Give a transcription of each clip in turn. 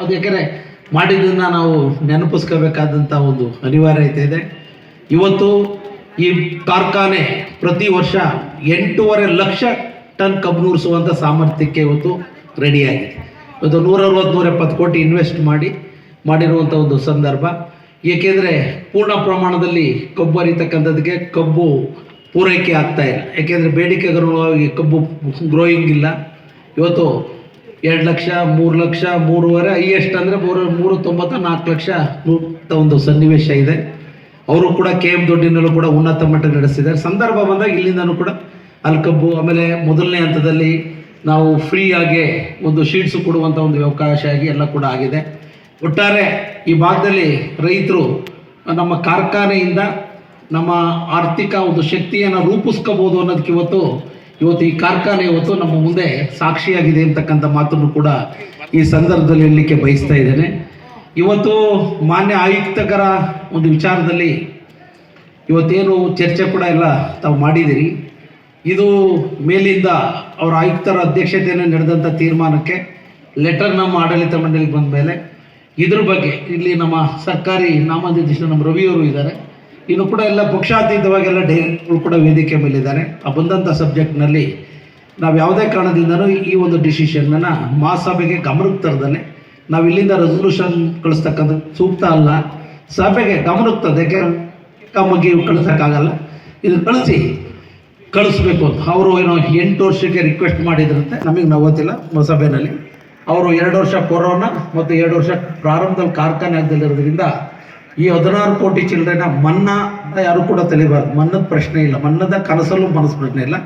ಅದು ಯಾಕೆಂದರೆ ಮಾಡಿದ್ದನ್ನ ನಾವು ನೆನಪಿಸ್ಕೋಬೇಕಾದಂಥ ಒಂದು ಅನಿವಾರ್ಯತೆ ಇದೆ. ಇವತ್ತು ಈ ಕಾರ್ಖಾನೆ ಪ್ರತಿ ವರ್ಷ ಎಂಟೂವರೆ ಲಕ್ಷ ಟನ್ ಕಬ್ಬು ನೂರಿಸುವಂಥ ಸಾಮರ್ಥ್ಯಕ್ಕೆ ಇವತ್ತು ರೆಡಿಯಾಗಿದೆ ಇವತ್ತು ನೂರ ಅರವತ್ತು ನೂರ ಎಪ್ಪತ್ತು ಕೋಟಿ ಇನ್ವೆಸ್ಟ್ ಮಾಡಿ ಮಾಡಿರುವಂಥ ಒಂದು ಸಂದರ್ಭ. ಏಕೆಂದರೆ ಪೂರ್ಣ ಪ್ರಮಾಣದಲ್ಲಿ ಕಬ್ಬು ಅರಿತಕ್ಕಂಥದ್ದಕ್ಕೆ ಕಬ್ಬು ಪೂರೈಕೆ ಆಗ್ತಾ ಇಲ್ಲ. ಯಾಕೆಂದರೆ ಬೇಡಿಕೆಗನುಗುಣವಾಗಿ ಕಬ್ಬು ಗ್ರೋಯಿಂಗ್ ಇಲ್ಲ. ಇವತ್ತು ಎರಡು ಲಕ್ಷ, ಮೂರು ಲಕ್ಷ, ಮೂರುವರೆ, ಹೈಯೆಸ್ಟ್ ಅಂದರೆ ಮೂರು ಮೂರು ತೊಂಬತ್ತು, ನಾಲ್ಕು ಲಕ್ಷ ಒಂದು ಸನ್ನಿವೇಶ ಇದೆ. ಅವರು ಕೂಡ ಕೆ ಎಂ ದೊಡ್ಡಿನಲ್ಲೂ ಕೂಡ ಉನ್ನತ ಮಟ್ಟ ನಡೆಸಿದ್ದಾರೆ. ಸಂದರ್ಭ ಬಂದಾಗ ಇಲ್ಲಿಂದನೂ ಕೂಡ ಅಲ್ಕಬ್ಬು, ಆಮೇಲೆ ಮೊದಲನೇ ಹಂತದಲ್ಲಿ ನಾವು ಫ್ರೀ ಆಗಿ ಒಂದು ಶೀಟ್ಸು ಕೊಡುವಂಥ ಒಂದು ಅವಕಾಶ ಆಗಿ ಎಲ್ಲ ಕೂಡ ಆಗಿದೆ. ಒಟ್ಟಾರೆ ಈ ಭಾಗದಲ್ಲಿ ರೈತರು ನಮ್ಮ ಕಾರ್ಖಾನೆಯಿಂದ ನಮ್ಮ ಆರ್ಥಿಕ ಒಂದು ಶಕ್ತಿಯನ್ನು ರೂಪಿಸ್ಕೋಬೋದು ಅನ್ನೋದಕ್ಕೆ ಇವತ್ತು ಇವತ್ತು ಈ ಕಾರ್ಖಾನೆ ಇವತ್ತು ನಮ್ಮ ಮುಂದೆ ಸಾಕ್ಷಿಯಾಗಿದೆ ಅಂತಕ್ಕಂಥ ಮಾತನ್ನು ಕೂಡ ಈ ಸಂದರ್ಭದಲ್ಲಿ ಹೇಳಲಿಕ್ಕೆ ಬಯಸ್ತಾ ಇದ್ದೇನೆ. ಇವತ್ತು ಮಾನ್ಯ ಆಯುಕ್ತಕರ ಒಂದು ವಿಚಾರದಲ್ಲಿ ಇವತ್ತೇನು ಚರ್ಚೆ ಕೂಡ ಎಲ್ಲ ತಾವು ಮಾಡಿದ್ದೀರಿ. ಇದು ಮೇಲಿಂದ ಅವರ ಆಯುಕ್ತರ ಅಧ್ಯಕ್ಷತೆಯನ್ನು ನಡೆದಂಥ ತೀರ್ಮಾನಕ್ಕೆ ಲೆಟರ್ ನಮ್ಮ ಆಡಳಿತ ಮಂಡಳಿಗೆ ಬಂದ ಮೇಲೆ ಇದ್ರ ಬಗ್ಗೆ ಇಲ್ಲಿ ನಮ್ಮ ಸರ್ಕಾರಿ ನಾಮನಿರ್ದೇಶನ ನಮ್ಮ ರವಿಯವರು ಇದ್ದಾರೆ. ಇನ್ನು ಕೂಡ ಎಲ್ಲ ಪಕ್ಷಾತೀತವಾಗೆಲ್ಲ ಡೈರೆಕ್ಟ್ಗಳು ಕೂಡ ವೇದಿಕೆ ಮೇಲಿದ್ದಾರೆ. ಆ ಬಂದಂಥ ಸಬ್ಜೆಕ್ಟ್ನಲ್ಲಿ ನಾವು ಯಾವುದೇ ಕಾರಣದಿಂದನೂ ಈ ಒಂದು ಡಿಸಿಷನ್ನನ್ನು ಮಹಾಸಭೆಗೆ ಗಮನಕ್ಕೆ ತರದಲ್ಲೇ ನಾವು ಇಲ್ಲಿಂದ ರೆಸೊಲ್ಯೂಷನ್ ಕಳಿಸ್ತಕ್ಕಂಥ ಸೂಕ್ತ ಅಲ್ಲ. ಸಭೆಗೆ ಗಮನಕ್ಕೆ ತದಕ್ಕೆ ಕಮ್ಮಗೆ ಕಳಿಸೋಕ್ಕಾಗಲ್ಲ. ಇದು ಕಳಿಸಿ ಕಳಿಸ್ಬೇಕು ಅಂತ. ಅವರು ಏನೋ ಎಂಟು ವರ್ಷಕ್ಕೆ ರಿಕ್ವೆಸ್ಟ್ ಮಾಡಿದ್ರಂತೆ. ನಮಗೆ ನಾವು ಗೊತ್ತಿಲ್ಲ ಸಭೆಯಲ್ಲಿ ಅವರು ಎರಡು ವರ್ಷ ಕೊರೋನಾ ಮತ್ತು ಎರಡು ವರ್ಷ ಪ್ರಾರಂಭದಲ್ಲಿ ಕಾರ್ಖಾನೆ ಆಗದಲ್ಲಿರೋದ್ರಿಂದ ಈ ಹದಿನಾರು ಕೋಟಿ ಚಿಲ್ಡ್ರನ್ನ ಮನ್ನಾ ಅಂತ ಯಾರು ಕೂಡ ತಲೆಬಾರ್ದು ಮನ್ನದ ಪ್ರಶ್ನೆ ಇಲ್ಲ. ಮನ್ನದ ಕನಸಲ್ಲೂ ಮನಸ್ಸು ಪ್ರಶ್ನೆ ಇಲ್ಲ.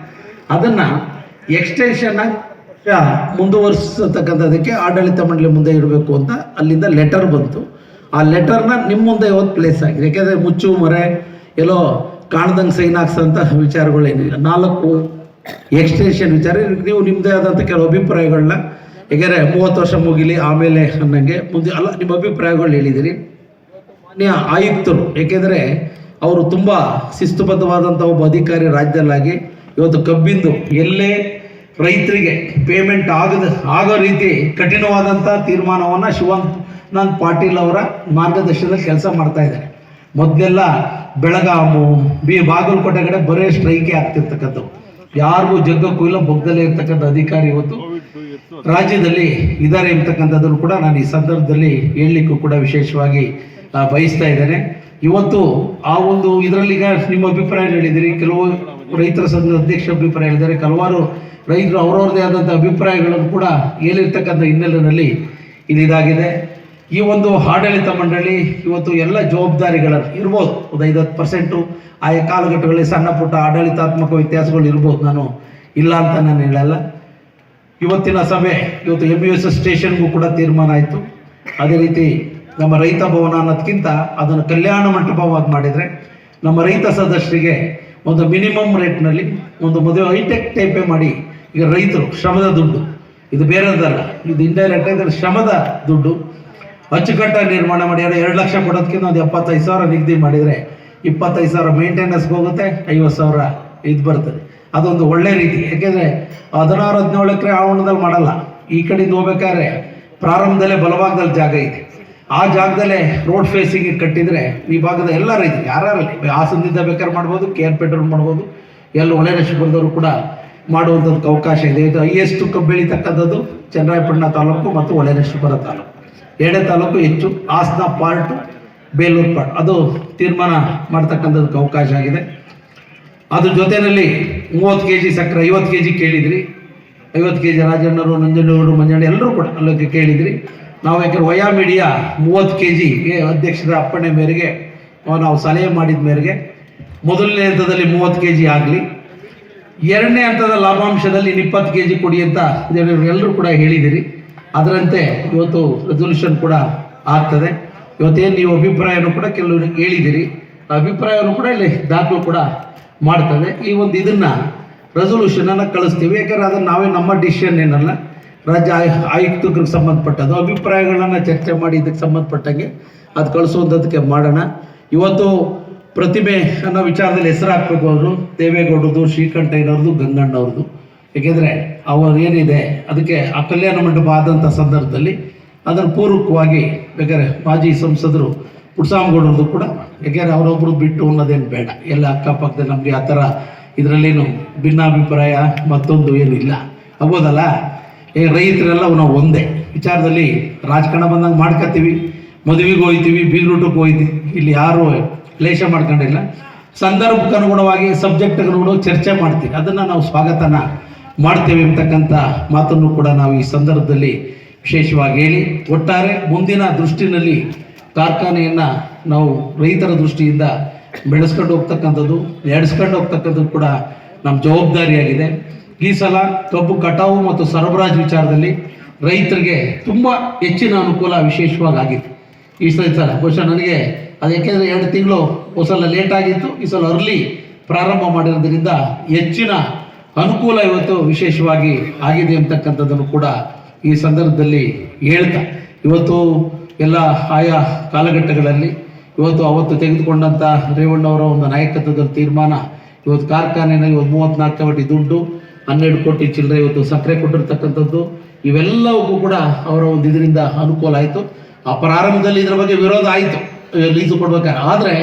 ಅದನ್ನು ಎಕ್ಸ್ಟೆನ್ಷನ್ ಮುಂದುವರಿಸತಕ್ಕಂಥದಕ್ಕೆ ಆಡಳಿತ ಮಂಡಳಿ ಮುಂದೆ ಇರಬೇಕು ಅಂತ ಅಲ್ಲಿಂದ ಲೆಟರ್ ಬಂತು. ಆ ಲೆಟರ್ನ ನಿಮ್ಮ ಮುಂದೆ ಇವತ್ತು ಪ್ಲೇಸ್ ಆಗಿದೆ ಯಾಕೆಂದರೆ ಮುಚ್ಚು, ಮರೆ, ಎಲ್ಲೋ ಕಾಣ್ದಂಗೆ ಸೈನ್ ಹಾಕ್ಸೋಂಥ ವಿಚಾರಗಳೇನಿಲ್ಲ ನಾಲ್ಕು ಎಕ್ಸ್ಟೆನ್ಷನ್ ವಿಚಾರ. ನೀವು ನಿಮ್ಮದೇ ಆದಂಥ ಕೆಲವು ಅಭಿಪ್ರಾಯಗಳನ್ನ, ಯಾಕೆಂದರೆ ಮೂವತ್ತು ವರ್ಷ ಮುಗಿಲಿ, ಆಮೇಲೆ ಅನ್ನಂಗೆ ಮುಂದೆ, ಅಲ್ಲ, ನಿಮ್ಮ ಅಭಿಪ್ರಾಯಗಳು ಹೇಳಿದಿರಿ. ಆಯುಕ್ತರು, ಏಕೆಂದರೆ ಅವರು ತುಂಬ ಶಿಸ್ತುಬದ್ಧವಾದಂಥ ಒಬ್ಬ ಅಧಿಕಾರಿ ರಾಜ್ಯದಲ್ಲಾಗಿ ಇವತ್ತು ಕಬ್ಬಿಂದು ಎಲ್ಲೇ ರೈತರಿಗೆ ಪೇಮೆಂಟ್ ಆಗದ, ಆಗೋ ರೀತಿ ಕಠಿಣವಾದಂಥ ತೀರ್ಮಾನವನ್ನು ಶಿವಾನಂದ್ ಪಾಟೀಲ್ ಅವರ ಮಾರ್ಗದರ್ಶನದಲ್ಲಿ ಕೆಲಸ ಮಾಡ್ತಾ ಇದ್ದಾರೆ. ಮೊದಲೆಲ್ಲ ಬೆಳಗಾಮು, ಬಿ ಬಾಗಲಕೋಟೆ ಕಡೆ ಬರೇ ಸ್ಟ್ರೈಕೇ ಆಗ್ತಿರ್ತಕ್ಕಂಥವು ಯಾರಿಗೂ ಜಗ್ಗಕ್ಕೂ ಇಲ್ಲ ಬಗ್ಗದಲ್ಲೇ ಇರ್ತಕ್ಕಂಥ ಅಧಿಕಾರಿ ಇವತ್ತು. ರಾಜ್ಯದಲ್ಲಿ ಇದ್ದಾರೆ ಇರ್ತಕ್ಕಂಥದ್ದನ್ನು ಕೂಡ ನಾನು ಈ ಸಂದರ್ಭದಲ್ಲಿ ಹೇಳಲಿಕ್ಕೂ ಕೂಡ ವಿಶೇಷವಾಗಿ ಬಯಸ್ತಾ ಇದ್ದಾರೆ. ಇವತ್ತು ಆ ಒಂದು ಇದರಲ್ಲಿ ನಿಮ್ಮ ಅಭಿಪ್ರಾಯ ಹೇಳಿದಿರಿ ಕೆಲವು ರೈತರ ಸಂಘದ ಅಧ್ಯಕ್ಷ ಅಭಿಪ್ರಾಯ ಹೇಳಿದ್ದಾರೆ. ಹಲವಾರು ರೈತರು ಅವರವ್ರದೇ ಆದಂಥ ಅಭಿಪ್ರಾಯಗಳನ್ನು ಕೂಡ ಹೇಳಿರ್ತಕ್ಕಂಥ ಹಿನ್ನೆಲೆಯಲ್ಲಿ ಇದಿದಾಗಿದೆ ಇದಾಗಿದೆ. ಈ ಒಂದು ಆಡಳಿತ ಮಂಡಳಿ ಇವತ್ತು ಎಲ್ಲ ಜವಾಬ್ದಾರಿಗಳನ್ನು ಇರ್ಬೋದು. ಒಂದು ಐವತ್ತು ಪರ್ಸೆಂಟು ಆಯಾ ಕಾಲಘಟ್ಟಗಳಲ್ಲಿ ಸಣ್ಣ ಪುಟ್ಟ ಆಡಳಿತಾತ್ಮಕ ವ್ಯತ್ಯಾಸಗಳು ಇರ್ಬೋದು. ನಾನು ಇಲ್ಲ ಅಂತ ನಾನು ಹೇಳಲ್ಲ. ಇವತ್ತಿನ ಸಭೆ, ಇವತ್ತು ಎಂ ಯು ಎಸ್ ಸ್ಟೇಷನ್ಗೂ ಕೂಡ ತೀರ್ಮಾನ ಆಯಿತು. ಅದೇ ರೀತಿ ನಮ್ಮ ರೈತ ಭವನ ಅನ್ನೋದಕ್ಕಿಂತ ಅದನ್ನು ಕಲ್ಯಾಣ ಮಂಟಪವಾಗಿ ಮಾಡಿದರೆ ನಮ್ಮ ರೈತ ಸದಸ್ಯರಿಗೆ ಒಂದು ಮಿನಿಮಮ್ ರೇಟ್ನಲ್ಲಿ ಒಂದು ಮದುವೆ ಹೈಟೆಕ್ ಟೈಪೇ ಮಾಡಿ ಈಗ ರೈತರು ಶ್ರಮದ ದುಡ್ಡು. ಇದು ಬೇರೆದಲ್ಲ ಇದು ಇಂಡೈರೆಕ್ಟ್ ಇದ್ರೆ ಶ್ರಮದ ದುಡ್ಡು. ಅಚ್ಚುಕಟ್ಟಾಗಿ ನಿರ್ಮಾಣ ಮಾಡಿ ಎರಡು ಎರಡು ಲಕ್ಷ ಕೊಡೋದಕ್ಕಿಂತ ಒಂದು ಎಪ್ಪತ್ತೈದು ಸಾವಿರ ನಿಗದಿ ಮಾಡಿದರೆ ಇಪ್ಪತ್ತೈದು ಸಾವಿರ ಮೇಂಟೆನೆನ್ಸ್ಗೆ ಹೋಗುತ್ತೆ, ಐವತ್ತು ಸಾವಿರ ಇದು ಬರ್ತದೆ. ಅದೊಂದು ಒಳ್ಳೆ ರೀತಿ. ಯಾಕೆಂದರೆ ಹದಿನಾರು, ಹದಿನೇಳು ಎಕರೆ ಆವರಣದಲ್ಲಿ ಮಾಡಲ್ಲ. ಈ ಕಡೆಯಿಂದ ಹೋಗ್ಬೇಕಾದ್ರೆ ಪ್ರಾರಂಭದಲ್ಲೇ ಬಲಭಾಗದಲ್ಲಿ ಜಾಗ ಇದೆ. ಆ ಜಾಗದಲ್ಲೇ ರೋಡ್ ಫೇಸಿಂಗ್ ಕಟ್ಟಿದರೆ ಈ ಭಾಗದ ಎಲ್ಲ ರೈತರು ಯಾರಲ್ಲಿ ಹಾಸನದಿಂದ ಬೇಕಾದ್ರೆ ಮಾಡ್ಬೋದು, ಕೆ ಆರ್ ಪೇಟೆಯವ್ರು ಮಾಡ್ಬೋದು, ಎಲ್ಲ ಒಳ್ಳೆ ನಶಿಪುರದವರು ಕೂಡ ಮಾಡುವಂಥದ್ದು ಅವಕಾಶ ಇದೆ. ಇದು ಹೈಯೆಸ್ಟ್ ಕಬ್ಬು ಬೆಳೀತಕ್ಕಂಥದ್ದು ಚನ್ನರಾಯಪಟ್ಟಣ ತಾಲೂಕು ಮತ್ತು ಒಳ್ಳೆನಶಿಪುರ ತಾಲೂಕು. ಎರಡೇ ತಾಲೂಕು ಹೆಚ್ಚು, ಹಾಸನ ಪಾರ್ಟ್, ಬೇಲೂರು ಪಾರ್ಟ್. ಅದು ತೀರ್ಮಾನ ಮಾಡ್ತಕ್ಕಂಥದ್ದು ಅವಕಾಶ ಆಗಿದೆ. ಅದ್ರ ಜೊತೆಯಲ್ಲಿ ಮೂವತ್ತು ಕೆ ಜಿ ಸಕ್ಕರೆ, ಐವತ್ತು ಕೆ ಜಿ ಕೇಳಿದ್ರಿ. ಐವತ್ತು ಕೆ ಜಿ ರಾಜಣ್ಣರು ನಂಜನಗೌಡರು ಮಂಜಣ್ಣ ಎಲ್ಲರೂ ಕೂಡ ಅಲ್ಲಕ್ಕೆ ಕೇಳಿದ್ರಿ. ನಾವು ಯಾಕಂದ್ರೆ ವಯಾ ಮೀಡಿಯಾ ಮೂವತ್ತು ಕೆ ಜಿಗೆ ಅಧ್ಯಕ್ಷರ ಅಪ್ಪಣೆ ಮೇರೆಗೆ ನಾವು ಸಲಹೆ ಮಾಡಿದ ಮೇರೆಗೆ, ಮೊದಲನೇ ಹಂತದಲ್ಲಿ ಮೂವತ್ತು ಕೆ ಜಿ ಆಗಲಿ, ಎರಡನೇ ಹಂತದ ಲಾಭಾಂಶದಲ್ಲಿ ಇಪ್ಪತ್ತು ಕೆ ಜಿ ಕೊಡಿ ಅಂತ ಎಲ್ಲರೂ ಕೂಡ ಹೇಳಿದಿರಿ. ಅದರಂತೆ ಇವತ್ತು ರೆಸೊಲ್ಯೂಷನ್ ಕೂಡ ಆಗ್ತದೆ. ಇವತ್ತೇನು ನೀವು ಅಭಿಪ್ರಾಯನೂ ಕೂಡ ಕೆಲವರು ಹೇಳಿದಿರಿ. ಆ ಅಭಿಪ್ರಾಯವನ್ನು ಕೂಡ ಇಲ್ಲಿ ದಾಖಲು ಕೂಡ ಮಾಡ್ತದೆ ಈ ಒಂದು ಇದನ್ನು ರೆಸೊಲ್ಯೂಷನನ್ನು ಕಳಿಸ್ತೀವಿ. ಯಾಕಂದರೆ ಅದನ್ನು ನಾವೇ ನಮ್ಮ ಡಿಸಿಷನ್ ಏನಲ್ಲ. ರಾಜ್ಯ ಆಯು ಆಯುಕ್ತರಿಗೆ ಸಂಬಂಧಪಟ್ಟದ್ದು, ಅಭಿಪ್ರಾಯಗಳನ್ನು ಚರ್ಚೆ ಮಾಡಿ ಇದಕ್ಕೆ ಸಂಬಂಧಪಟ್ಟಂಗೆ ಅದು ಕಳಿಸುವಂಥದ್ದಕ್ಕೆ ಮಾಡೋಣ. ಇವತ್ತು ಪ್ರತಿಮೆ ಅನ್ನೋ ವಿಚಾರದಲ್ಲಿ ಹೆಸರು ಹಾಕಬೇಕು ಅವರು ದೇವೇಗೌಡರದು ಶ್ರೀಕಂಠಯ್ಯನವ್ರದ್ದು ಗಂಗಣ್ಣವ್ರದ್ದು ಏಕೆಂದರೆ ಅವರು ಏನಿದೆ, ಅದಕ್ಕೆ ಆ ಕಲ್ಯಾಣ ಮಂಟಪ ಆದಂಥ ಸಂದರ್ಭದಲ್ಲಿ ಅದರ ಪೂರ್ವಕವಾಗಿ ಬೇಕಾದ್ರೆ ಮಾಜಿ ಸಂಸದರು ಪುಟ್ಸಾಮಗೌಡರದು ಕೂಡ ಯಾಕೆಂದರೆ ಅವರೊಬ್ಬರು ಬಿಟ್ಟು ಅನ್ನೋದೇನು ಬೇಡ. ಎಲ್ಲ ಅಕ್ಕಪಕ್ಕದಲ್ಲಿ ನಮಗೆ ಆ ಥರ ಇದರಲ್ಲೇನು ಭಿನ್ನಾಭಿಪ್ರಾಯ ಮತ್ತೊಂದು ಏನಿಲ್ಲ. ಆಗ್ಬೋದಲ್ಲ? ಈಗ ರೈತರೆಲ್ಲ ನಾವು ಒಂದೇ. ವಿಚಾರದಲ್ಲಿ ರಾಜಕಾರಣ ಬಂದಂಗೆ ಮಾಡ್ಕೊತೀವಿ ಮದುವೆಗೆ ಹೋಗ್ತೀವಿ ಬೀಗ್ರೂಟಕ್ಕೆ ಹೋಗ್ತೀವಿ. ಇಲ್ಲಿ ಯಾರು ಕ್ಲೇಶ ಮಾಡ್ಕೊಂಡಿಲ್ಲ. ಸಂದರ್ಭಕ್ಕೆ ಅನುಗುಣವಾಗಿ ಸಬ್ಜೆಕ್ಟ್ ಅನುಗುಣವಾಗಿ ಚರ್ಚೆ ಮಾಡ್ತೀವಿ. ಅದನ್ನು ನಾವು ಸ್ವಾಗತನ ಮಾಡ್ತೇವೆ ಅಂತಕ್ಕಂಥ ಮಾತನ್ನು ಕೂಡ ನಾವು ಈ ಸಂದರ್ಭದಲ್ಲಿ ವಿಶೇಷವಾಗಿ ಹೇಳಿ. ಒಟ್ಟಾರೆ ಮುಂದಿನ ದೃಷ್ಟಿನಲ್ಲಿ ಕಾರ್ಖಾನೆಯನ್ನು ನಾವು ರೈತರ ದೃಷ್ಟಿಯಿಂದ ಬೆಳೆಸ್ಕೊಂಡು ಹೋಗ್ತಕ್ಕಂಥದ್ದು ನಡೆಸ್ಕೊಂಡು ಹೋಗ್ತಕ್ಕಂಥದ್ದು ಕೂಡ ನಮ್ಮ ಜವಾಬ್ದಾರಿಯಾಗಿದೆ. ಈ ಸಲ ಕಬ್ಬು ಕಟಾವು ಮತ್ತು ಸರಬರಾಜು ವಿಚಾರದಲ್ಲಿ ರೈತರಿಗೆ ತುಂಬ ಹೆಚ್ಚಿನ ಅನುಕೂಲ ವಿಶೇಷವಾಗಿ ಆಗಿತ್ತು ಈ ಸಲ ಸಲ. ಬಹುಶಃ ನನಗೆ ಅದು ಯಾಕೆಂದರೆ ಎರಡು ತಿಂಗಳು ಸಲ ಲೇಟ್ ಆಗಿತ್ತು. ಈ ಸಲ ಅರ್ಲಿ ಪ್ರಾರಂಭ ಮಾಡಿರೋದ್ರಿಂದ ಹೆಚ್ಚಿನ ಅನುಕೂಲ ಇವತ್ತು ವಿಶೇಷವಾಗಿ ಆಗಿದೆ ಅಂತಕ್ಕಂಥದ್ದನ್ನು ಕೂಡ ಈ ಸಂದರ್ಭದಲ್ಲಿ ಹೇಳ್ತಾ. ಇವತ್ತು ಎಲ್ಲ ಆಯಾ ಕಾಲಘಟ್ಟಗಳಲ್ಲಿ ಇವತ್ತು ಅವತ್ತು ತೆಗೆದುಕೊಂಡಂಥ ರೇವಣ್ಣವರ ಒಂದು ನಾಯಕತ್ವದ ತೀರ್ಮಾನ ಇವತ್ತು ಕಾರ್ಖಾನೆಯಲ್ಲಿ ಇವತ್ತು ಮೂವತ್ತ್ನಾಲ್ಕು ಕೋಟಿ ದುಡ್ಡು ಹನ್ನೆರಡು ಕೋಟಿ ಚಿಲ್ಲರೆ ಇವತ್ತು ಸಕ್ಕರೆ ಕೊಟ್ಟಿರ್ತಕ್ಕಂಥದ್ದು ಇವೆಲ್ಲವೂ ಕೂಡ ಅವರ ಒಂದು ಇದರಿಂದ ಅನುಕೂಲ ಆಯಿತು. ಆ ಪ್ರಾರಂಭದಲ್ಲಿ ಇದರ ಬಗ್ಗೆ ವಿರೋಧ ಆಯಿತು. ಲೀಸು ಕೊಡ್ಬೇಕಾದ್ರೆ. ಆದರೆ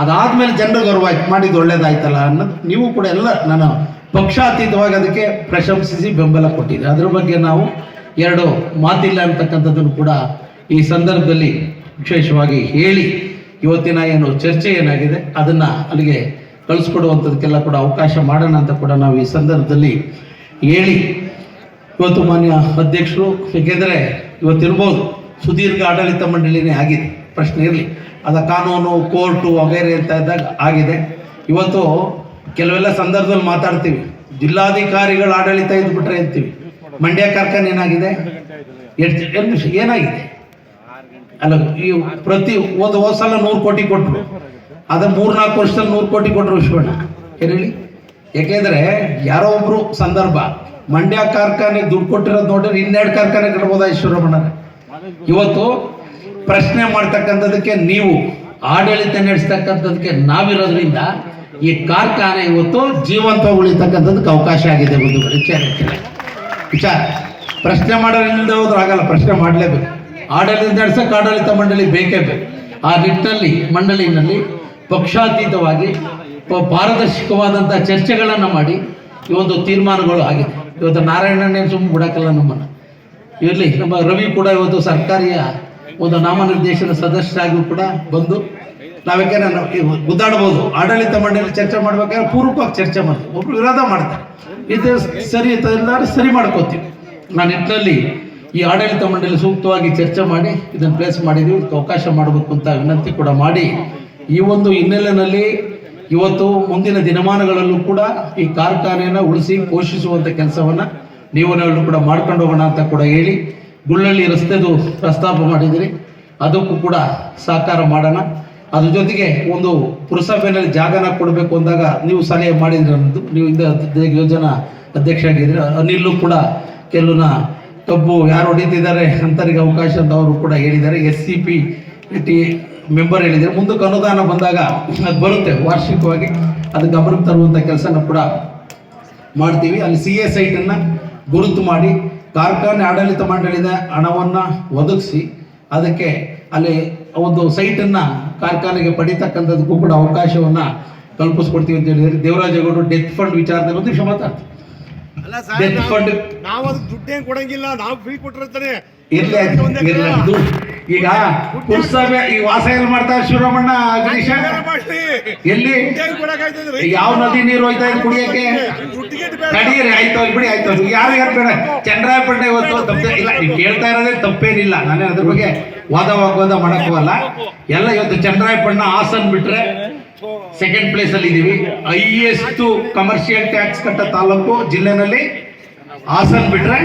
ಅದಾದ್ಮೇಲೆ ಜನರಿಗೆ ಆಯ್ತು. ಮಾಡಿದ್ದು ಒಳ್ಳೇದಾಯ್ತಲ್ಲ ಅನ್ನೋದು. ನೀವು ಕೂಡ ಎಲ್ಲ ನಾನು ಪಕ್ಷಾತೀತವಾಗಿ ಅದಕ್ಕೆ ಪ್ರಶಂಸಿಸಿ ಬೆಂಬಲ ಕೊಟ್ಟಿದೆ ಅದ್ರ ಬಗ್ಗೆ ನಾವು ಎರಡು ಮಾತಿಲ್ಲ ಅಂತಕ್ಕಂಥದ್ದನ್ನು ಕೂಡ ಈ ಸಂದರ್ಭದಲ್ಲಿ ವಿಶೇಷವಾಗಿ ಹೇಳಿ ಇವತ್ತಿನ ಏನು ಚರ್ಚೆ ಏನಾಗಿದೆ, ಅದನ್ನು ಅಲ್ಲಿಗೆ ಕಳಿಸ್ಕೊಡುವಂಥದಕ್ಕೆಲ್ಲ ಕೂಡ ಅವಕಾಶ ಮಾಡೋಣ ಅಂತ ಕೂಡ ನಾವು ಈ ಸಂದರ್ಭದಲ್ಲಿ ಹೇಳಿ. ಇವತ್ತು ಮಾನ್ಯ ಅಧ್ಯಕ್ಷರು ಏಕೆಂದರೆ ಇವತ್ತಿರ್ಬೋದು ಸುದೀರ್ಘ ಆಡಳಿತ ಮಂಡಳಿನೇ ಆಗಿದೆ, ಪ್ರಶ್ನೆ ಇರಲಿ. ಅದ ಕಾನೂನು, ಕೋರ್ಟು, ವಗೈರೆ ಅಂತ ಇದ್ದಾಗ ಆಗಿದೆ. ಇವತ್ತು ಕೆಲವೆಲ್ಲ ಸಂದರ್ಭದಲ್ಲಿ ಮಾತಾಡ್ತೀವಿ. ಜಿಲ್ಲಾಧಿಕಾರಿಗಳ ಆಡಳಿತ ಇದ್ಬಿಟ್ರೆ ಅಂತೀವಿ. ಮಂಡ್ಯ ಕಾರ್ಖಾನೆ ಏನಾಗಿದೆ? ಎಷ್ಟು ಏನಾಗಿದೆ? ಅಲ್ಲ ಪ್ರತಿ, ಹೋದ ಹೋದ ಸಲ ನೂರು ಕೋಟಿ ಕೊಟ್ಟರು ಅದ ಮೂರ್ನಾಲ್ಕು ವರ್ಷದಲ್ಲಿ ನೂರು ಕೋಟಿ ಕೊಟ್ಟರು ವಿಶ್ವಣ್ಣ. ಹೇಳಿ? ಯಾಕೆಂದ್ರೆ ಯಾರೋ ಒಬ್ಬರು ಸಂದರ್ಭ, ಮಂಡ್ಯ ಕಾರ್ಖಾನೆಗೆ ದುಡ್ಡು ಕೊಟ್ಟಿರೋದು ನೋಡಿದ್ರೆ ಇನ್ನೆರಡು ಕಾರ್ಖಾನೆ ಕಟ್ಬೋದಾ ಈಶ್ವರಮ್ಮಣ್ಣ ಇವತ್ತು ಪ್ರಶ್ನೆ ಮಾಡ್ತಕ್ಕಂಥದಕ್ಕೆ ನೀವು, ಆಡಳಿತ ನಡೆಸ್ತಕ್ಕಂಥದಕ್ಕೆ ನಾವಿರೋದ್ರಿಂದ ಈ ಕಾರ್ಖಾನೆ ಇವತ್ತು ಜೀವಂತ ಉಳಿತಕ್ಕಂಥದಕ್ಕೆ ಅವಕಾಶ ಆಗಿದೆ ಒಂದು ವಿಚಾರ ವಿಚಾರ. ಪ್ರಶ್ನೆ ಮಾಡೋದ್ರಿಂದ ಹೋದ್ರೆ ಆಗಲ್ಲ, ಪ್ರಶ್ನೆ ಮಾಡಲೇಬೇಕು. ಆಡಳಿತ ನಡೆಸಕ್ಕೆ ಆಡಳಿತ ಮಂಡಳಿ ಬೇಕೇ ಬೇಕು. ಆ ನಿಟ್ಟಿನಲ್ಲಿ ಮಂಡಳಿನಲ್ಲಿ ಪಕ್ಷಾತೀತವಾಗಿ ಪಾರದರ್ಶಕವಾದಂಥ ಚರ್ಚೆಗಳನ್ನು ಮಾಡಿ ಈ ಒಂದು ತೀರ್ಮಾನಗಳು ಆಗಿದೆ. ಇವತ್ತು ನಾರಾಯಣನೇ ಸುಮ್ಮನೆ ಬಿಡಕಲ್ಲ ನಮ್ಮನ್ನು. ಇರಲಿ, ನಮ್ಮ ರವಿ ಕೂಡ ಇವತ್ತು ಸರ್ಕಾರಿಯ ಒಂದು ನಾಮನಿರ್ದೇಶನ ಸದಸ್ಯರಾಗಿ ಕೂಡ ಬಂದು ನಾವೇಕೆ ನಾವು ಗುದ್ದಾಡಬಹುದು ಗುದ್ದಾಡ್ಬೋದು. ಆಡಳಿತ ಮಂಡಳಿ ಚರ್ಚೆ ಮಾಡ್ಬೇಕಾದ್ರೆ ಪೂರ್ವಕವಾಗಿ ಚರ್ಚೆ ಮಾಡ್ತೀವಿ. ಒಬ್ರು ವಿರೋಧ ಮಾಡ್ತಾರೆ. ಇದು ಸರಿ ಇಲ್ಲ ಸರಿ ಮಾಡ್ಕೋತೀವಿ. ನಾನು ನಿಟ್ಟಿನಲ್ಲಿ ಈ ಆಡಳಿತ ಮಂಡಳಿ ಸೂಕ್ತವಾಗಿ ಚರ್ಚೆ ಮಾಡಿ ಇದನ್ನು ಪ್ಲೇಸ್ ಮಾಡಿದ್ದೀವಿ. ಅವಕಾಶ ಮಾಡಬೇಕು ಅಂತ ವಿನಂತಿ ಕೂಡ ಮಾಡಿ ಈ ಒಂದು ಹಿನ್ನೆಲೆಯಲ್ಲಿ ಇವತ್ತು ಮುಂದಿನ ದಿನಮಾನಗಳಲ್ಲೂ ಕೂಡ ಈ ಕಾರ್ಖಾನೆಯನ್ನು ಉಳಿಸಿ ಪೋಷಿಸುವಂಥ ಕೆಲಸವನ್ನು ನೀವು ನಾವೆಲ್ಲರೂ ಕೂಡ ಮಾಡ್ಕೊಂಡು ಹೋಗೋಣ ಅಂತ ಕೂಡ ಹೇಳಿ ಗುಳ್ಳಳ್ಳಿ ರಸ್ತೆದು ಪ್ರಸ್ತಾಪ ಮಾಡಿದಿರಿ. ಅದಕ್ಕೂ ಕೂಡ ಸಹಕಾರ ಮಾಡೋಣ. ಅದ್ರ ಜೊತೆಗೆ ಒಂದು ಪುರಸಭೆಯಲ್ಲಿ ಜಾಗನ ಕೊಡಬೇಕು ಅಂದಾಗ ನೀವು ಸಲಹೆ ಮಾಡಿದ್ರಿ ಅನ್ನೋದು ನೀವು ಇಂದ ಯೋಜನಾ ಅಧ್ಯಕ್ಷ ಆಗಿದ್ರಿ ಅನಿಲ್ಲು ಕೂಡ ಕೆಲವನ್ನ ಕಬ್ಬು ಯಾರು ಹೊಡಿತಿದ್ದಾರೆ ಅಂತರಿಗೆ ಅವಕಾಶ ಅಂತ ಅವರು ಕೂಡ ಹೇಳಿದ್ದಾರೆ. S C P T member ಹೇಳಿದರೆ. ಮುಂದಕ್ಕೆ ಅನುದಾನ ಬಂದಾಗ ಅದು ಬರುತ್ತೆ. ವಾರ್ಷಿಕವಾಗಿ ಅದು ಗಮನಕ್ಕೆ ತರುವಂಥ ಕೆಲಸನ ಕೂಡ ಮಾಡ್ತೀವಿ. ಅಲ್ಲಿ ಸಿ ಎ ಸೈಟನ್ನು ಗುರುತು ಮಾಡಿ ಕಾರ್ಖಾನೆ ಆಡಳಿತ ಮಂಡಳಿದ ಹಣವನ್ನು ಒದಗಿಸಿ ಅದಕ್ಕೆ ಅಲ್ಲಿ ಒಂದು ಸೈಟನ್ನು ಕಾರ್ಖಾನೆಗೆ ಪಡಿತಕ್ಕಂಥದ್ದಕ್ಕೂ ಕೂಡ ಅವಕಾಶವನ್ನು ಕಲ್ಪಿಸ್ಕೊಡ್ತೀವಿ ಅಂತ ಹೇಳಿದರೆ. ದೇವರಾಜೇಗೌಡರು ಡೆತ್ ಫಂಡ್ ವಿಚಾರದಲ್ಲಿ ಒಂದು ವಿಷಯ ಸರ್ ಡೆತ್ ಫಂಡ್ ನಾವು ಅದಕ್ಕೆ ದುಡ್ಡೇನು ಕೊಡಂಗಿಲ್ಲ. ನಾವು ಫ್ರೀ ಕೊಟ್ಟಿರ್ತಾನೆ. ಇರ್ಲಿ ಆಯ್ತು, ಇರ್ಲಿ ಇದು. ಈಗ ಪುರಸಭೆ ಈ ವಾಸ ಎಲ್ಲಿ? ಮಾಡ್ತಾ ಶಿವರಾಮಣ್ಣ ಗಣೇಶ ಎಲ್ಲಿ ಯಾವ ನದಿ ನೀರು ಹೋಯ್ತಾ ಇದೆ ಕುಡಿಯಕ್ಕೆ? ನಡೀರಿ ಆಯ್ತು ಬಿಡಿ. ಆಯ್ತು ಯಾರು ಯಾರು ಬೇಡ? ಚಂದ್ರಾಯಪಟ್ಟಣ ಇವತ್ತು ತಪ್ಪೇ ಇಲ್ಲ. ನೀವು ಕೇಳ್ತಾ ಇರೋದೇ ತಪ್ಪೇನಿಲ್ಲ. ನಾನೇ ಅದ್ರ ಬಗ್ಗೆ ವಾದ ವಾಗ್ವಾದ ಮಾಡಕ್ ಎಲ್ಲ ಇವತ್ತು ಚಂದ್ರಾಯಪಟ್ಟಣ ಹಾಸನ್ ಬಿಟ್ರೆ ಸೆಕೆಂಡ್ ಪ್ಲೇಸ್ ಅಲ್ಲಿ ಇದೀವಿ. ಹೈಯೆಸ್ಟ್ ಕಮರ್ಷಿಯಲ್ ಟ್ಯಾಕ್ಸ್ ಕಟ್ಟ ತಾಲೂಕು ಜಿಲ್ಲೆನಲ್ಲಿ. ಹಾಸನ್ ಬಿಟ್ರೆ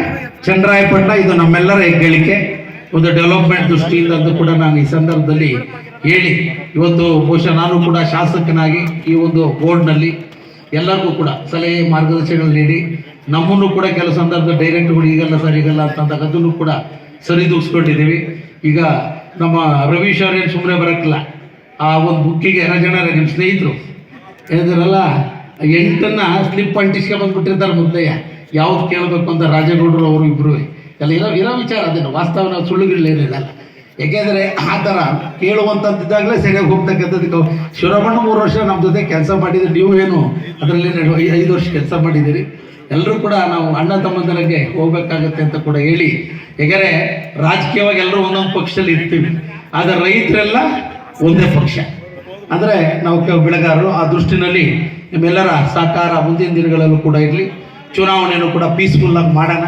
ಚಂದ್ರಾಯಪಟ್ಟಣ ಇದು ನಮ್ಮೆಲ್ಲರ ಹೆಗ್ಗಳಿಕೆ. ಒಂದು ಡೆವಲಪ್ಮೆಂಟ್ ದೃಷ್ಟಿಯಿಂದ ಅಂತ ಕೂಡ ನಾನು ಈ ಸಂದರ್ಭದಲ್ಲಿ ಹೇಳಿ, ಇವತ್ತು ಬಹುಶಃ ನಾನು ಕೂಡ ಶಾಸಕನಾಗಿ ಈ ಒಂದು ಬೋರ್ಡ್ನಲ್ಲಿ ಎಲ್ಲರಿಗೂ ಕೂಡ ಸಲಹೆ ಮಾರ್ಗದರ್ಶನಗಳು ನೀಡಿ, ನಮ್ಮನ್ನು ಕೂಡ ಕೆಲವು ಸಂದರ್ಭದಲ್ಲಿ ಡೈರೆಕ್ಟ್ಗಳು ಈಗಲ್ಲ ಸರ್, ಈಗಲ್ಲ ಅಂತ ಅದನ್ನು ಕೂಡ ಸರಿದೂಗಿಸ್ಕೊಂಡಿದ್ದೀವಿ. ಈಗ ನಮ್ಮ ರವೀಶ್ ಅವ್ರು ಏನು ಸುಮ್ಮನೆ ಬರೋಕ್ಕಿಲ್ಲ. ಆ ಒಂದು ಬುಕ್ಕಿಗೆ ಎರಡು ಜನ ನಿಮ್ಮ ಸ್ನೇಹಿತರು. ಹೇಳಿದ್ರಲ್ಲ, ಎಂಟನ್ನ ಸ್ಲಿಪ್ ಅಂಟಿಸ್ಕೊಂಡ್ಬಂದ್ಬಿಟ್ಟಿರ್ತಾರೆ ಬಂದ್ಬಿಟ್ಟಿರ್ತಾರೆ ಮುದ್ದಯ್ಯ. ಯಾವ್ದು ಕೇಳಬೇಕು ಅಂತ ರಾಜೇಗೌಡರು ಅವರು ಇಬ್ರು. ಎಲ್ಲ ಇರೋ ಇರೋ ವಿಚಾರ ಅದೇನು ವಾಸ್ತವ ನಾವು ಸುಳ್ಳುಗಳೇನಿಲ್ಲ ಯಾಕೆಂದರೆ ಆ ಥರ ಕೇಳುವಂಥದ್ದಿದ್ದಾಗಲೇ ಸರಿಯಾಗಿ ಹೋಗ್ತಕ್ಕಂಥದ್ದು ಶಿವರಾಮಣ್ಣ ಮೂರು ವರ್ಷ ನಮ್ಮ ಜೊತೆ ಕೆಲಸ ಮಾಡಿದ್ರೆ. ನೀವು ಏನು ಅದರಲ್ಲಿ ಐದು ವರ್ಷ ಕೆಲಸ ಮಾಡಿದ್ದೀರಿ. ಎಲ್ಲರೂ ಕೂಡ ನಾವು ಅಣ್ಣ ತಮ್ಮಂದರಿಗೆ ಹೋಗ್ಬೇಕಾಗತ್ತೆ ಅಂತ ಕೂಡ ಹೇಳಿ. ಯಾಕಂದರೆ ರಾಜಕೀಯವಾಗಿ ಎಲ್ಲರೂ ಒಂದೊಂದು ಪಕ್ಷದಲ್ಲಿ ಇರ್ತೀವಿ. ಆದರೆ ರೈತರೆಲ್ಲ ಒಂದೇ ಪಕ್ಷ. ಅಂದರೆ ನಾವು ಬೆಳೆಗಾರರು, ಆ ದೃಷ್ಟಿನಲ್ಲಿ ನಿಮ್ಮೆಲ್ಲರ ಸಹಕಾರ ಮುಂದಿನ ದಿನಗಳಲ್ಲೂ ಕೂಡ ಇರಲಿ. ಚುನಾವಣೆಯನ್ನು ಕೂಡ ಪೀಸ್ಫುಲ್ಲಾಗಿ ಮಾಡೋಣ.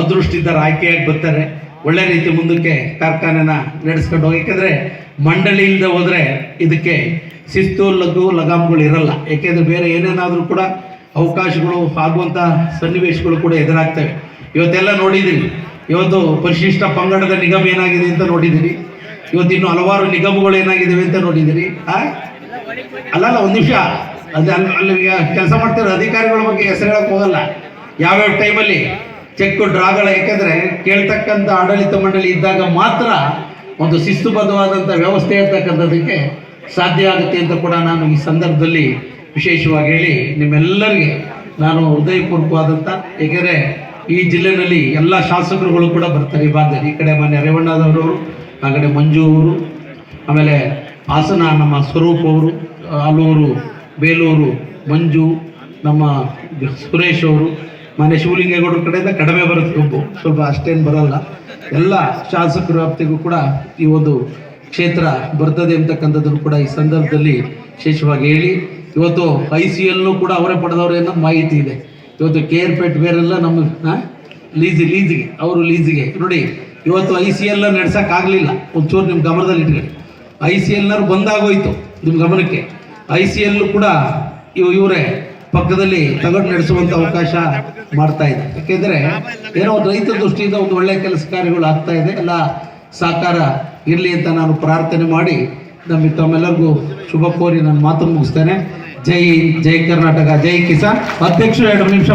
ಅದೃಷ್ಟಿದ್ದಾರೆ ಆಯ್ಕೆಯಾಗಿ ಬರ್ತಾರೆ. ಒಳ್ಳೆ ರೀತಿ ಮುಂದಕ್ಕೆ ಕಾರ್ಖಾನೆನ ನಡೆಸ್ಕೊಂಡು ಹೋಗಿ. ಯಾಕೆಂದರೆ ಮಂಡಳಿ ಇಲ್ಲದೆ ಹೋದರೆ ಇದಕ್ಕೆ ಶಿಸ್ತು, ಲಘು, ಲಗಾಮ್ಗಳು ಇರಲ್ಲ. ಯಾಕೆಂದರೆ ಬೇರೆ ಏನೇನಾದರೂ ಕೂಡ ಅವಕಾಶಗಳು ಆಗುವಂಥ ಸನ್ನಿವೇಶಗಳು ಕೂಡ ಎದುರಾಗ್ತವೆ. ಇವತ್ತೆಲ್ಲ ನೋಡಿದ್ದೀರಿ. ಇವತ್ತು ಪರಿಶಿಷ್ಟ ಪಂಗಡದ ನಿಗಮ ಏನಾಗಿದೆ ಅಂತ ನೋಡಿದ್ದೀರಿ. ಇವತ್ತು ಇನ್ನು ಹಲವಾರು ನಿಗಮಗಳು ಏನಾಗಿದ್ದಾವೆ ಅಂತ ನೋಡಿದ್ದೀರಿ. ಅಲ್ಲಲ್ಲ, ಒಂದು ನಿಮಿಷ. ಅದು ಅಲ್ಲಿ ಅಲ್ಲಿ ಕೆಲಸ ಮಾಡ್ತಿರೋ ಅಧಿಕಾರಿಗಳ ಬಗ್ಗೆ ಹೆಸರು ಹೇಳಕ್ಕೆ ಹೋಗಲ್ಲ. ಯಾವ್ಯಾವ ಟೈಮಲ್ಲಿ ಚೆಕ್ ಡ್ರಾಗಳ, ಯಾಕಂದರೆ ಕೇಳ್ತಕ್ಕಂಥ ಆಡಳಿತ ಮಂಡಳಿ ಇದ್ದಾಗ ಮಾತ್ರ ಒಂದು ಶಿಸ್ತುಬದ್ಧವಾದಂಥ ವ್ಯವಸ್ಥೆ ಇರ್ತಕ್ಕಂಥದ್ದಕ್ಕೆ ಸಾಧ್ಯ ಆಗುತ್ತೆ ಅಂತ ಕೂಡ ನಾನು ಈ ಸಂದರ್ಭದಲ್ಲಿ ವಿಶೇಷವಾಗಿ ಹೇಳಿ ನಿಮ್ಮೆಲ್ಲರಿಗೆ ನಾನು ಹೃದಯಪೂರ್ವಕವಾದಂಥ, ಏಕೆಂದರೆ ಈ ಜಿಲ್ಲೆಯಲ್ಲಿ ಎಲ್ಲ ಶಾಸಕರುಗಳು ಕೂಡ ಬರ್ತಾರೆ. ಈ ಭಾಗದಲ್ಲಿ ಈ ಕಡೆ ಮನೆ ರೇವಣ್ಣದವರು ಆ ಕಡೆ ಮಂಜು ಅವರು, ಆಮೇಲೆ ಹಾಸನ ನಮ್ಮ ಸ್ವರೂಪ್ ಅವರು ಆಲೂರು ಬೇಲೂರು, ಮಂಜು, ನಮ್ಮ ಸುರೇಶ್ ಅವರು ಮನೆ ಶಿವಲಿಂಗೇಗೌಡರ ಕಡೆಯಿಂದ ಕಡಿಮೆ ಬರುತ್ತೆ ಒಬ್ಬ ಸ್ವಲ್ಪ ಅಷ್ಟೇನು ಬರಲ್ಲ. ಎಲ್ಲ ಶಾಸಕರ ವ್ಯಾಪ್ತಿಗೂ ಕೂಡ ಈ ಒಂದು ಕ್ಷೇತ್ರ ಬರ್ತದೆ ಅಂತಕ್ಕಂಥದ್ದನ್ನು ಕೂಡ ಈ ಸಂದರ್ಭದಲ್ಲಿ ವಿಶೇಷವಾಗಿ ಹೇಳಿ. ಇವತ್ತು ಐ ಸಿ ಕೂಡ ಅವರೇ ಪಡೆದವರು ಅನ್ನೋ ಮಾಹಿತಿ ಇದೆ. ಇವತ್ತು ಕೆ ಆರ್ ಪೇಟ್ ಬೇರೆಲ್ಲ ನಮ್ಮ ಲೀಸಿ ಲೀಸಿಗೆ ಅವರು ಲೀಸಿಗೆ ನೋಡಿ, ಇವತ್ತು ಐ ಸಿ ಎಲ್ ನಡ್ಸೋಕ್ಕಾಗಲಿಲ್ಲ ಒಂಚೂರು ನಿಮ್ಮ ಗಮನದಲ್ಲಿ ಇಟ್ಕೊಳ್ಳಿ. ಐ ಸಿ ಎಲ್ನವ್ರು ಬಂದಾಗೋಯ್ತು ನಿಮ್ಮ ಗಮನಕ್ಕೆ. ಐ ಸಿ ಎಲ್ ಕೂಡ ಇವ್, ಇವರೇ ಪಕ್ಕದಲ್ಲಿ ತಗೊಂಡು ನಡೆಸುವಂತ ಅವಕಾಶ ಮಾಡ್ತಾ ಇದೆ. ಯಾಕೆಂದ್ರೆ ಏನೋ ಒಂದು ದೃಷ್ಟಿಯಿಂದ ಒಂದು ಒಳ್ಳೆ ಕೆಲಸ ಕಾರ್ಯಗಳು ಆಗ್ತಾ ಇದೆ. ಎಲ್ಲ ಸಹಕಾರ ಇರಲಿ ಅಂತ ನಾನು ಪ್ರಾರ್ಥನೆ ಮಾಡಿ ನಮಗೆ ತಮ್ಮೆಲ್ಲರಿಗೂ ಶುಭ ಕೋರಿ ನಾನು ಮಾತು ಮುಗಿಸ್ತೇನೆ. ಜೈ ಜೈ ಕರ್ನಾಟಕ, ಜೈ ಕಿಸಾನ್. ಅಧ್ಯಕ್ಷರು, ಎರಡು ನಿಮಿಷ.